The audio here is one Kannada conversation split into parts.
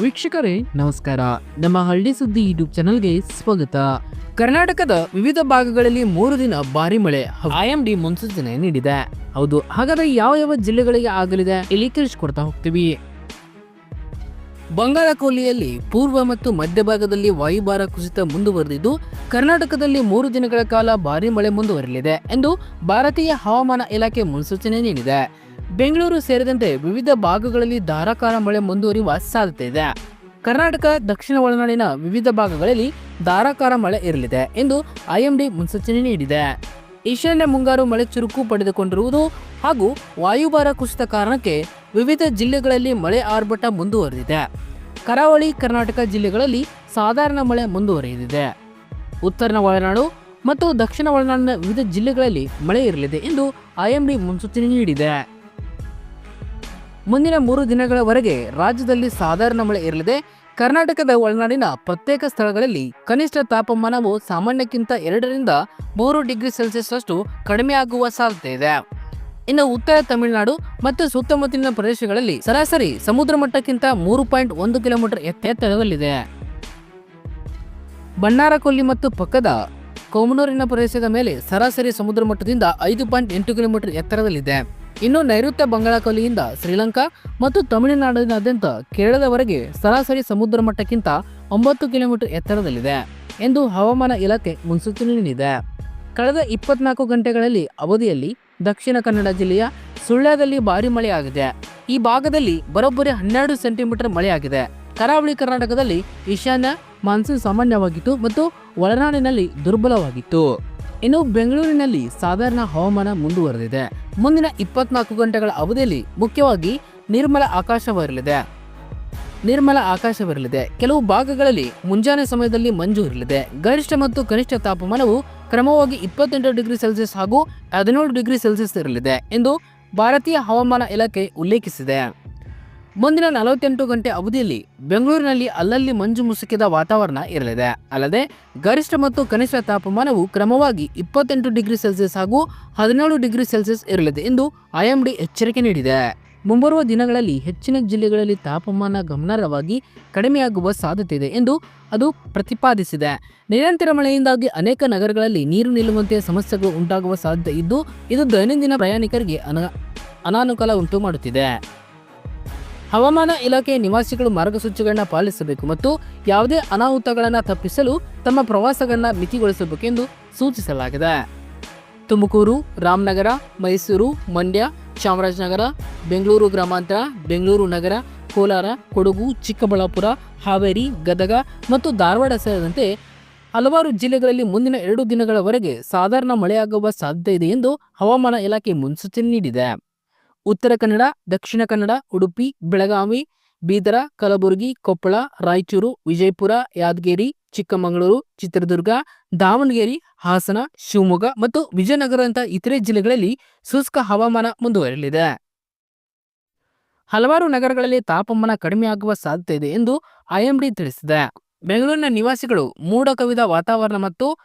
ವೀಕ್ಷಕರೇ, ನಮಸ್ಕಾರ. ನಮ್ಮ ಹಳ್ಳಿ ಸುದ್ದಿ ಯೂಟ್ಯೂಬ್ ಚಾನಲ್ಗೆ ಸ್ವಾಗತ. ಕರ್ನಾಟಕದ ವಿವಿಧ ಭಾಗಗಳಲ್ಲಿ ಮೂರು ದಿನ ಭಾರಿ ಮಳೆ. ಐಎಂಡಿ ಮುನ್ಸೂಚನೆ ನೀಡಿದೆ. ಹೌದು, ಹಾಗಾದ್ರೆ ಯಾವ ಯಾವ ಜಿಲ್ಲೆಗಳಿಗೆ ಆಗಲಿದೆ? ಇಲ್ಲಿ ತಿಳಿಸ್ಕೊಡ್ತಾ ಹೋಗ್ತೀವಿ. ಬಂಗಾಳ ಕೊಲ್ಲಿಯಲ್ಲಿ ಪೂರ್ವ ಮತ್ತು ಮಧ್ಯಭಾಗದಲ್ಲಿ ವಾಯುಭಾರ ಕುಸಿತ ಮುಂದುವರೆದಿದ್ದು, ಕರ್ನಾಟಕದಲ್ಲಿ ಮೂರು ದಿನಗಳ ಕಾಲ ಭಾರಿ ಮಳೆ ಮುಂದುವರಲಿದೆ ಎಂದು ಭಾರತೀಯ ಹವಾಮಾನ ಇಲಾಖೆ ಮುನ್ಸೂಚನೆ ನೀಡಿದೆ. ಬೆಂಗಳೂರು ಸೇರಿದಂತೆ ವಿವಿಧ ಭಾಗಗಳಲ್ಲಿ ಧಾರಾಕಾರ ಮಳೆ ಮುಂದುವರಿಯುವ ಸಾಧ್ಯತೆ ಇದೆ. ಕರ್ನಾಟಕ, ದಕ್ಷಿಣ ಒಳನಾಡಿನ ವಿವಿಧ ಭಾಗಗಳಲ್ಲಿ ಧಾರಾಕಾರ ಮಳೆ ಇರಲಿದೆ ಎಂದು ಐಎಂಡಿ ಮುನ್ಸೂಚನೆ ನೀಡಿದೆ. ಈಶಾನ್ಯ ಮುಂಗಾರು ಮಳೆ ಚುರುಕು ಪಡೆದುಕೊಂಡಿರುವುದು ಹಾಗೂ ವಾಯುಭಾರ ಕುಸಿತ ಕಾರಣಕ್ಕೆ ವಿವಿಧ ಜಿಲ್ಲೆಗಳಲ್ಲಿ ಮಳೆ ಆರ್ಭಟ ಮುಂದುವರೆದಿದೆ. ಕರಾವಳಿ ಕರ್ನಾಟಕ ಜಿಲ್ಲೆಗಳಲ್ಲಿ ಸಾಧಾರಣ ಮಳೆ ಮುಂದುವರೆಯಲಿದೆ ಉತ್ತರ ಒಳನಾಡು ಮತ್ತು ದಕ್ಷಿಣ ಒಳನಾಡಿನ ವಿವಿಧ ಜಿಲ್ಲೆಗಳಲ್ಲಿ ಮಳೆ ಇರಲಿದೆ ಎಂದು ಐಎಂಡಿ ಮುನ್ಸೂಚನೆ ನೀಡಿದೆ. ಮುಂದಿನ ಮೂರು ದಿನಗಳವರೆಗೆ ರಾಜ್ಯದಲ್ಲಿ ಸಾಧಾರಣ ಮಳೆ ಇರಲಿದೆ ಕರ್ನಾಟಕದ ಒಳನಾಡಿನ ಪ್ರತ್ಯೇಕ ಸ್ಥಳಗಳಲ್ಲಿ ಕನಿಷ್ಠ ತಾಪಮಾನವು ಸಾಮಾನ್ಯಕ್ಕಿಂತ ಎರಡರಿಂದ ಮೂರು ಡಿಗ್ರಿ ಸೆಲ್ಸಿಯಸ್ ಅಷ್ಟು ಕಡಿಮೆಯಾಗುವ ಸಾಧ್ಯತೆ ಇದೆ. ಇನ್ನು ಉತ್ತರ ತಮಿಳುನಾಡು ಮತ್ತು ಸುತ್ತಮುತ್ತಲಿನ ಪ್ರದೇಶಗಳಲ್ಲಿ ಸರಾಸರಿ ಸಮುದ್ರ ಮಟ್ಟಕ್ಕಿಂತ ಮೂರು ಪಾಯಿಂಟ್ ಒಂದು ಕಿಲೋಮೀಟರ್ ಎತ್ತ- ಎತ್ತರದಲ್ಲಿದೆ. ಬಣ್ಣಾರಕೊಲ್ಲಿ ಮತ್ತು ಪಕ್ಕದ ಕೋಮನೂರಿನ ಪ್ರದೇಶದ ಮೇಲೆ ಸರಾಸರಿ ಸಮುದ್ರ ಮಟ್ಟದಿಂದ ಐದು ಪಾಯಿಂಟ್ ಎಂಟು ಕಿಲೋಮೀಟರ್ ಎತ್ತರದಲ್ಲಿದೆ. ಇನ್ನು ನೈಋತ್ಯ ಬಂಗಾಳಕೊಲ್ಲಿಯಿಂದ ಶ್ರೀಲಂಕಾ ಮತ್ತು ತಮಿಳುನಾಡಿನಾದ್ಯಂತ ಕೇರಳದವರೆಗೆ ಸರಾಸರಿ ಸಮುದ್ರ ಮಟ್ಟಕ್ಕಿಂತ ಒಂಬತ್ತು ಕಿಲೋಮೀಟರ್ ಎತ್ತರದಲ್ಲಿದೆ ಎಂದು ಹವಾಮಾನ ಇಲಾಖೆ ಮುನ್ಸೂಚನೆ ನೀಡಿದೆ ಕಳೆದ ಇಪ್ಪತ್ನಾಲ್ಕು ಗಂಟೆಗಳಲ್ಲಿ ಅವಧಿಯಲ್ಲಿ ದಕ್ಷಿಣ ಕನ್ನಡ ಜಿಲ್ಲೆಯ ಸುಳ್ಯದಲ್ಲಿ ಭಾರಿ ಮಳೆಯಾಗಿದೆ. ಈ ಭಾಗದಲ್ಲಿ ಬರೋಬ್ಬರಿ ಹನ್ನೆರಡು ಸೆಂಟಿಮೀಟರ್ ಮಳೆಯಾಗಿದೆ. ಕರಾವಳಿ ಕರ್ನಾಟಕದಲ್ಲಿ ಈಶಾನ್ಯ ಮಾನ್ಸೂನ್ ಸಾಮಾನ್ಯವಾಗಿತ್ತು ಮತ್ತು ಒಳನಾಡಿನಲ್ಲಿ ದುರ್ಬಲವಾಗಿತ್ತು. ಇನ್ನು ಬೆಂಗಳೂರಿನಲ್ಲಿ ಸಾಧಾರಣ ಹವಾಮಾನ ಮುಂದುವರೆದಿದೆ. ಮುಂದಿನ ಇಪ್ಪತ್ನಾಲ್ಕು ಗಂಟೆಗಳ ಅವಧಿಯಲ್ಲಿ ಮುಖ್ಯವಾಗಿ ನಿರ್ಮಲ ಆಕಾಶವಿರಲಿದೆ. ನಿರ್ಮಲ ಆಕಾಶವಿರಲಿದೆ. ಕೆಲವು ಭಾಗಗಳಲ್ಲಿ ಮುಂಜಾನೆ ಸಮಯದಲ್ಲಿ ಮಂಜು ಇರಲಿದೆ. ಗರಿಷ್ಠ ಮತ್ತು ಕನಿಷ್ಠ ತಾಪಮಾನವು ಕ್ರಮವಾಗಿ ಇಪ್ಪತ್ತೆಂಟು ಡಿಗ್ರಿ ಸೆಲ್ಸಿಯಸ್ ಹಾಗೂ ಹದಿನೇಳು ಡಿಗ್ರಿ ಸೆಲ್ಸಿಯಸ್ ಇರಲಿದೆ ಎಂದು ಭಾರತೀಯ ಹವಾಮಾನ ಇಲಾಖೆ ಉಲ್ಲೇಖಿಸಿದೆ. ಮುಂದಿನ ನಲವತ್ತೆಂಟು ಗಂಟೆ ಅವಧಿಯಲ್ಲಿ ಬೆಂಗಳೂರಿನಲ್ಲಿ ಅಲ್ಲಲ್ಲಿ ಮಂಜು ಮುಸುಕಿದ ವಾತಾವರಣ ಇರಲಿದೆ. ಅಲ್ಲದೆ ಗರಿಷ್ಠ ಮತ್ತು ಕನಿಷ್ಠ ತಾಪಮಾನವು ಕ್ರಮವಾಗಿ ಇಪ್ಪತ್ತೆಂಟು ಡಿಗ್ರಿ ಸೆಲ್ಸಿಯಸ್ ಹಾಗೂ ಹದಿನೇಳು ಡಿಗ್ರಿ ಸೆಲ್ಸಿಯಸ್ ಇರಲಿದೆ ಎಂದು ಐಎಂಡಿ ಎಚ್ಚರಿಕೆ ನೀಡಿದೆ. ಮುಂಬರುವ ದಿನಗಳಲ್ಲಿ ಹೆಚ್ಚಿನ ಜಿಲ್ಲೆಗಳಲ್ಲಿ ತಾಪಮಾನ ಗಮನಾರ್ಹವಾಗಿ ಕಡಿಮೆಯಾಗುವ ಸಾಧ್ಯತೆ ಇದೆ ಎಂದು ಅದು ಪ್ರತಿಪಾದಿಸಿದೆ. ನಿರಂತರ ಮಳೆಯಿಂದಾಗಿ ಅನೇಕ ನಗರಗಳಲ್ಲಿ ನೀರು ನಿಲ್ಲುವಂತೆ ಸಮಸ್ಯೆಗಳು ಉಂಟಾಗುವ ಸಾಧ್ಯತೆ ಇದ್ದು, ಇದು ದೈನಂದಿನ ಪ್ರಯಾಣಿಕರಿಗೆ ಅನ, ಅನಾನುಕೂಲ ಉಂಟು ಮಾಡುತ್ತಿದೆ. ಹವಾಮಾನ ಇಲಾಖೆ ನಿವಾಸಿಗಳು ಮಾರ್ಗಸೂಚಿಗಳನ್ನು ಪಾಲಿಸಬೇಕು ಮತ್ತು ಯಾವುದೇ ಅನಾಹುತಗಳನ್ನು ತಪ್ಪಿಸಲು ತಮ್ಮ ಪ್ರವಾಸಗಳನ್ನು ಮಿತಿಗೊಳಿಸಬೇಕೆಂದು ಸೂಚಿಸಲಾಗಿದೆ. ತುಮಕೂರು, ರಾಮನಗರ, ಮೈಸೂರು, ಮಂಡ್ಯ, ಚಾಮರಾಜನಗರ, ಬೆಂಗಳೂರು ಗ್ರಾಮಾಂತರ, ಬೆಂಗಳೂರು ನಗರ, ಕೋಲಾರ, ಕೊಡಗು, ಚಿಕ್ಕಬಳ್ಳಾಪುರ, ಹಾವೇರಿ, ಗದಗ ಮತ್ತು ಧಾರವಾಡ ಸೇರಿದಂತೆ ಹಲವಾರು ಜಿಲ್ಲೆಗಳಲ್ಲಿ ಮುಂದಿನ ಎರಡು ದಿನಗಳವರೆಗೆ ಸಾಧಾರಣ ಮಳೆಯಾಗುವ ಸಾಧ್ಯತೆ ಇದೆ ಎಂದು ಹವಾಮಾನ ಇಲಾಖೆ ಮುನ್ಸೂಚನೆ ನೀಡಿದೆ. ಉತ್ತರ ಕನ್ನಡ, ದಕ್ಷಿಣ ಕನ್ನಡ, ಉಡುಪಿ, ಬೆಳಗಾವಿ, ಬೀದರ, ಕಲಬುರಗಿ, ಕೊಪ್ಪಳ, ರಾಯಚೂರು, ವಿಜಯಪುರ, ಯಾದಗಿರಿ, ಚಿಕ್ಕಮಗಳೂರು, ಚಿತ್ರದುರ್ಗ, ದಾವಣಗೆರೆ, ಹಾಸನ, ಶಿವಮೊಗ್ಗ ಮತ್ತು ವಿಜಯನಗರದಂತಹ ಇತರೆ ಜಿಲ್ಲೆಗಳಲ್ಲಿ ಶುಷ್ಕ ಹವಾಮಾನ ಮುಂದುವರಿಯಲಿದೆ. ಹಲವಾರು ನಗರಗಳಲ್ಲಿ ತಾಪಮಾನ ಕಡಿಮೆಯಾಗುವ ಸಾಧ್ಯತೆ ಇದೆ ಎಂದು ಐಎಂಡಿ ತಿಳಿಸಿದೆ. ಬೆಂಗಳೂರಿನ ನಿವಾಸಿಗಳು, ಮೋಡ ಕವಿದ ವಾತಾವರಣ ಮತ್ತು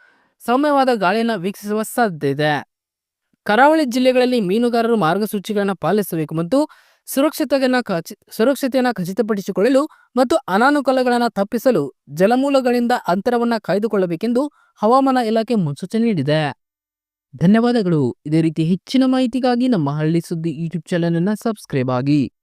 ಸೌಮ್ಯವಾದ ಗಾಳಿಯನ್ನು ವೀಕ್ಷಿಸುವ ಸಾಧ್ಯತೆ ಇದೆ. ಕರಾವಳಿ ಜಿಲ್ಲೆಗಳಲ್ಲಿ ಮೀನುಗಾರರು ಮಾರ್ಗಸೂಚಿಗಳನ್ನು ಪಾಲಿಸಬೇಕು ಮತ್ತು ಸುರಕ್ಷತೆಯನ್ನು ಖಚಿ, ಸುರಕ್ಷತೆಯನ್ನು ಖಚಿತಪಡಿಸಿಕೊಳ್ಳಲು ಮತ್ತು ಅನಾನುಕೂಲಗಳನ್ನು ತಪ್ಪಿಸಲು ಜಲಮೂಲಗಳಿಂದ ಅಂತರವನ್ನು ಕಾಯ್ದುಕೊಳ್ಳಬೇಕೆಂದು ಹವಾಮಾನ ಇಲಾಖೆ ಮುನ್ಸೂಚನೆ ನೀಡಿದೆ. ಧನ್ಯವಾದಗಳು. ಇದೇ ರೀತಿ ಹೆಚ್ಚಿನ ಮಾಹಿತಿಗಾಗಿ ನಮ್ಮ ಹಳ್ಳಿ ಸುದ್ದಿ ಯೂಟ್ಯೂಬ್ ಚಾನಲ್ ಅನ್ನು ಸಬ್ಸ್ಕ್ರೈಬ್ ಆಗಿ.